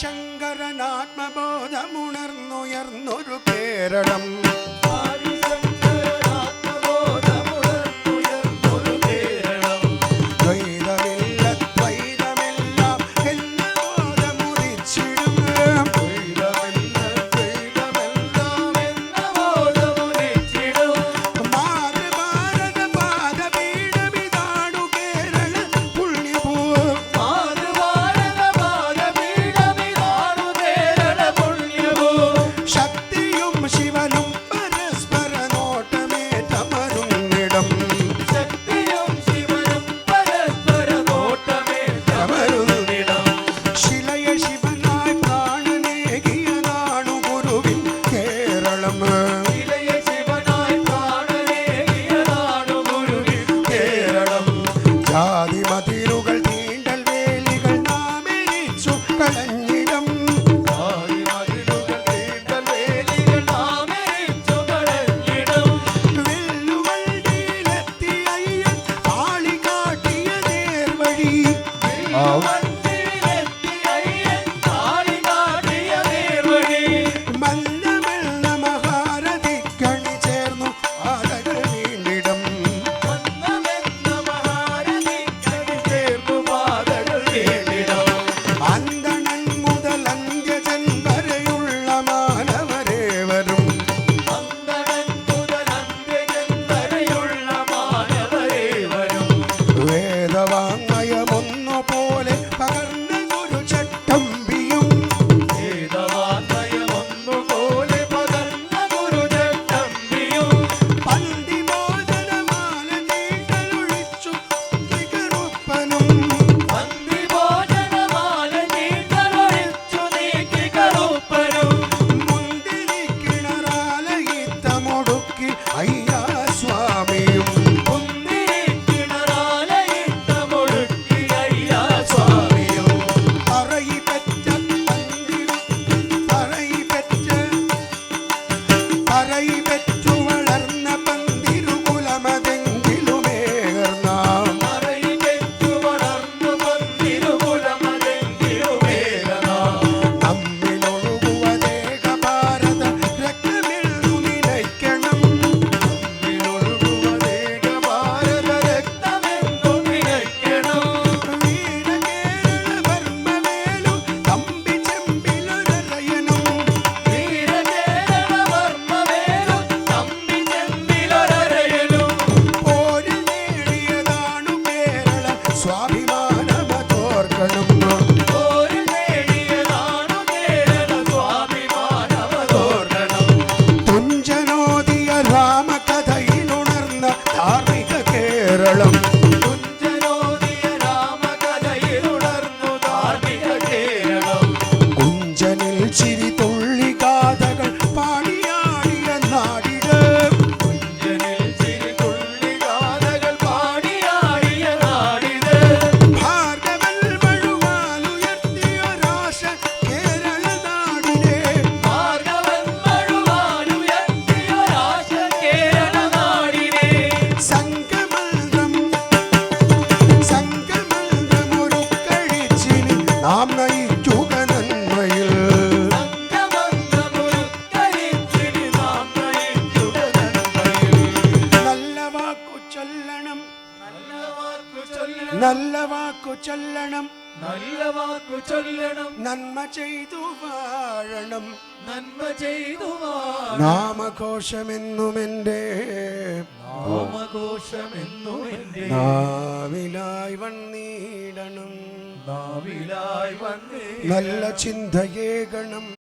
ശങ്കരനാത്മബോധമുണർന്നുയർന്നൊരു കേരളം. மதிருகள் தீண்டல் வேலிகள் நாமே சுக்கலஞ்சிடம் Oh. அறை வெற்றி ചൊല്ലണം. നല്ല വാക്കു ചൊല്ലണം. നല്ല വാക്കു ചൊല്ലണം. നന്മ ചെയ്തു വാഴണം. നന്മ ചെയ്തു നാമഘോഷമെന്നുമെന്റെ നാമഘോഷമെന്നുമെന്റെ നാവിലായി വന്നിടണം. നാവിലായി വന്നീ നല്ല ചിന്തയേകണം